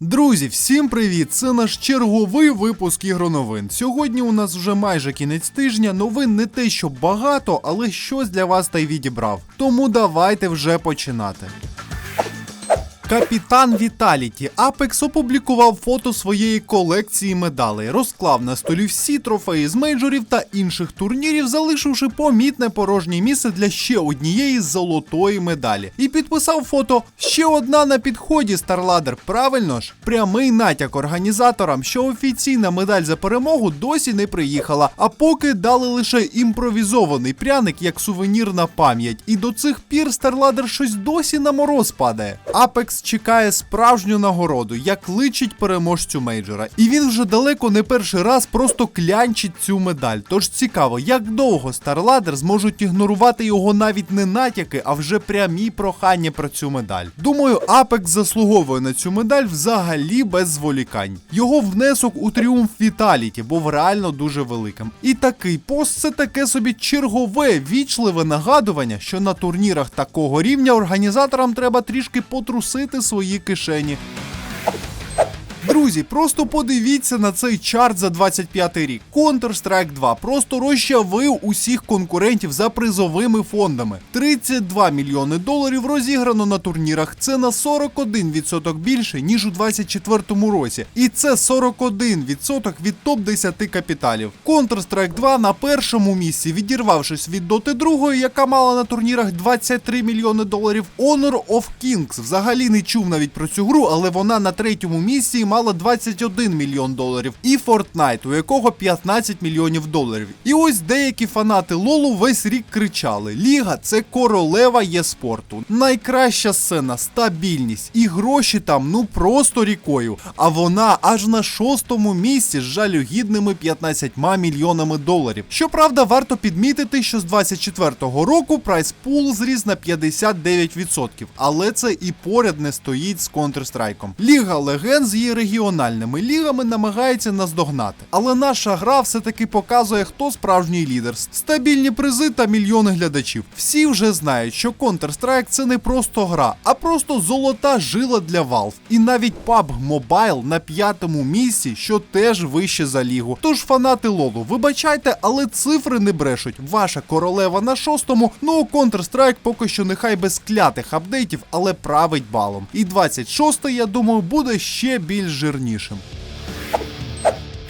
Друзі, всім привіт! Це наш черговий випуск ігроновин. Сьогодні у нас вже майже кінець тижня. Новин не те, що багато, але щось для вас та й відібрав. Тому давайте вже починати. Капітан Віталіті Апекс опублікував фото своєї колекції медалей, розклав на столі всі трофеї з мейджорів та інших турнірів, залишивши помітне порожнє місце для ще однієї золотої медалі. І підписав фото ще одна на підході Старладер. Правильно ж? Прямий натяк організаторам, що офіційна медаль за перемогу досі не приїхала, а поки дали лише імпровізований пряник як сувенірна пам'ять. І до цих пір Старладер щось досі на мороз падає. Апекс чекає справжню нагороду, як личить переможцю мейджора. І він вже далеко не перший раз просто клянчить цю медаль. Тож цікаво, як довго Старладер зможуть ігнорувати його навіть не натяки, а вже прямі прохання про цю медаль. Думаю, Апекс заслуговує на цю медаль взагалі без зволікань. Його внесок у тріумф Віталіті був реально дуже великим. І такий пост це таке собі чергове вічливе нагадування, що на турнірах такого рівня організаторам треба трішки потрусити свої кишені. Друзі, просто подивіться на цей чарт за 25 рік. Counter-Strike 2 просто розчавив усіх конкурентів за призовими фондами. 32 мільйони доларів розіграно на турнірах. Це на 41% більше, ніж у 24-му році. І це 41% від топ-10 капіталів. Counter-Strike 2 на першому місці, відірвавшись від Dota 2, яка мала на турнірах 23 мільйони доларів. Honor of Kings взагалі не чув навіть про цю гру, але вона на третьому місці мала 21 мільйон доларів. І Fortnite, у якого 15 мільйонів доларів. І ось деякі фанати Лолу весь рік кричали: Ліга це королева є спорту. Найкраща сцена, стабільність і гроші там ну просто рікою. А вона аж на шостому місці з жалюгідними 15 мільйонами доларів. Щоправда, варто підмітити, що з 24-го року прайс пул зріс на 59%, але це і поряд не стоїть з Counter-Strike. Ліга легенд з її регіональними лігами намагається наздогнати. Але наша гра все-таки показує, хто справжній лідер. Стабільні призи та мільйони глядачів. Всі вже знають, що Counter-Strike це не просто гра, а просто золота жила для Valve. І навіть PUBG Mobile на п'ятому місці, що теж вище за лігу. Тож фанати Лолу, вибачайте, але цифри не брешуть. Ваша королева на шостому, ну Counter-Strike поки що нехай без клятих апдейтів, але править балом. І 26-й, я думаю, буде ще більш жирнішим.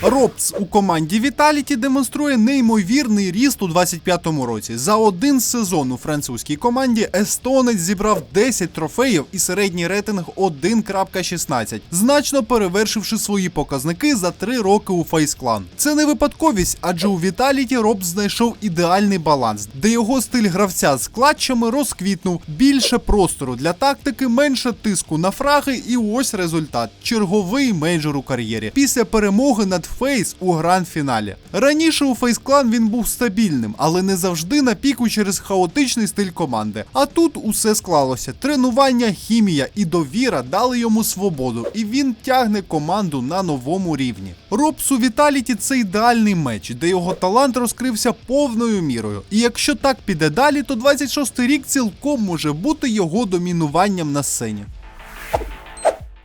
Робц у команді Vitality демонструє неймовірний ріст у 25-му році. За один сезон у французькій команді естонець зібрав 10 трофеїв і середній рейтинг 1.16, значно перевершивши свої показники за 3 роки у Face Clan. Це не випадковість, адже у Vitality Робс знайшов ідеальний баланс, де його стиль гравця з клатчами розквітнув більше простору для тактики, менше тиску на фраги, і ось результат черговий мейджор у кар'єрі. Після перемоги над Фейс у гранд-фіналі. Раніше у Фейс Клан він був стабільним, але не завжди на піку через хаотичний стиль команди. А тут усе склалося. Тренування, хімія і довіра дали йому свободу, і він тягне команду на новому рівні. Робсу Віталіті це ідеальний меч, де його талант розкрився повною мірою. І якщо так піде далі, то 26-й рік цілком може бути його домінуванням на сцені.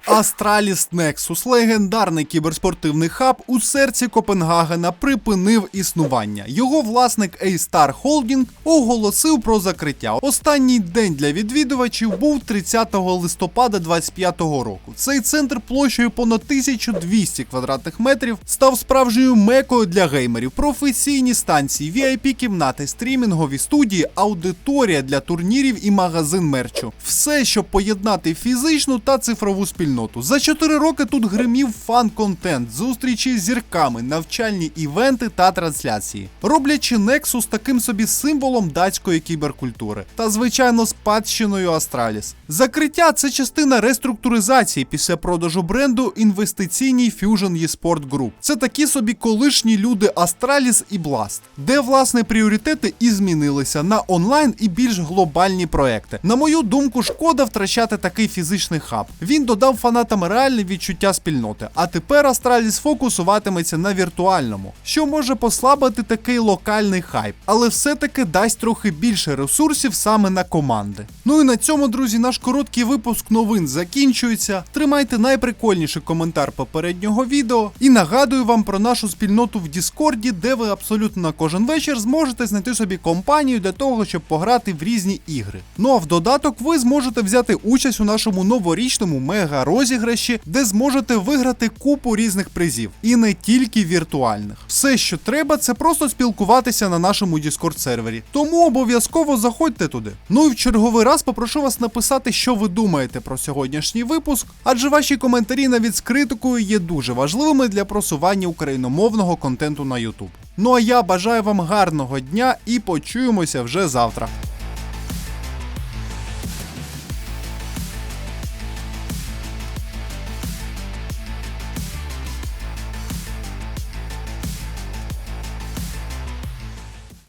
Астраліс Nexus, легендарний кіберспортивний хаб у серці Копенгагена, припинив існування. Його власник A-Star Holding оголосив про закриття. Останній день для відвідувачів був 30 листопада 2025 року. Цей центр площею понад 1200 квадратних метрів став справжньою мекою для геймерів. Професійні станції, vip кімнати, стрімінгові студії, аудиторія для турнірів і магазин мерчу. Все, щоб поєднати фізичну та цифрову спільноту. За 4 роки тут гримів фан-контент, зустрічі з зірками, навчальні івенти та трансляції, роблячи Nexus таким собі символом датської кіберкультури та, звичайно, спадщиною Астраліс. Закриття це частина реструктуризації після продажу бренду інвестиційній Fusion eSport Group. Це такі собі колишні люди Астраліс і Blast, де власне пріоритети і змінилися на онлайн і більш глобальні проекти. На мою думку, шкода втрачати такий фізичний хаб. Він додав фанатам реальне відчуття спільноти. А тепер Астраліс фокусуватиметься на віртуальному, що може послабити такий локальний хайп, але все-таки дасть трохи більше ресурсів саме на команди. Ну і на цьому, друзі, наш короткий випуск новин закінчується. Тримайте найприкольніший коментар попереднього відео і нагадую вам про нашу спільноту в Діскорді, де ви абсолютно кожен вечір зможете знайти собі компанію для того, щоб пограти в різні ігри. Ну а в додаток ви зможете взяти участь у нашому новорічному мега розіграші, де зможете виграти купу різних призів, і не тільки віртуальних. Все, що треба, це просто спілкуватися на нашому Discord сервері. Тому обов'язково заходьте туди. Ну і в черговий раз попрошу вас написати, що ви думаєте про сьогоднішній випуск, адже ваші коментарі навіть з критикою є дуже важливими для просування україномовного контенту на YouTube. Ну а я бажаю вам гарного дня і почуємося вже завтра.